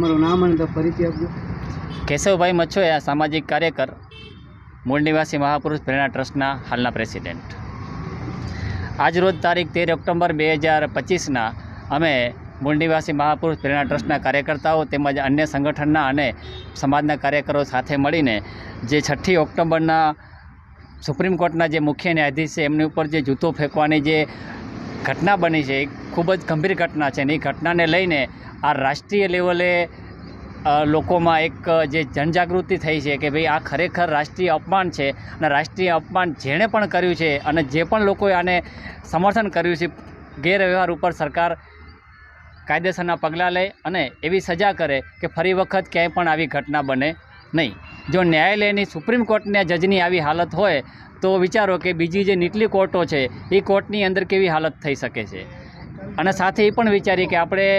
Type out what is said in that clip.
તો ફરીથી આપજો. કેશવભાઈ મચ્છોયા સામાજિક કાર્યકર મૂળ નિવાસી મહાપુરુષ પ્રેરણા ટ્રસ્ટના હાલના પ્રેસિડેન્ટ. આજરોજ તારીખ તેર ઓક્ટોબર બે હજાર પચીસના અમે મૂળ નિવાસી મહાપુરુષ પ્રેરણા ટ્રસ્ટના કાર્યકર્તાઓ તેમજ અન્ય સંગઠનના અને સમાજના કાર્યકરો સાથે મળીને જે છઠ્ઠી ઓક્ટોબરના સુપ્રીમ કોર્ટના જે મુખ્ય ન્યાયાધીશ છે, એમની ઉપર જે જૂતો ફેંકવાની જે ઘટના બની છે. એ ખૂબ જ ગંભીર ઘટના છે અને એ ઘટનાને લઈને આ રાષ્ટ્રીય લેવલે લોકોમાં એક જે જનજાગૃતિ થઈ છે કે ભાઈ આ ખરેખર રાષ્ટ્રીય અપમાન છે અને રાષ્ટ્રીય અપમાન જેણે પણ કર્યું છે અને જે પણ લોકોએ આને સમર્થન કર્યું છે, ગેરવ્યવહાર ઉપર સરકાર કાયદેસરના પગલાં લે અને એવી સજા કરે કે ફરી વખત ક્યાંય પણ આવી ઘટના બને. નહીં. જો ન્યાયાલયની સુપ્રીમ કોર્ટના જજની આવી હાલત હોય, તો વિચારો કે બીજી જે નીચલી કોર્ટો છે, એ કોર્ટની અંદર કેવી હાલત થઈ શકે છે. અને સાથે એ પણ વિચારીએ કે આપણે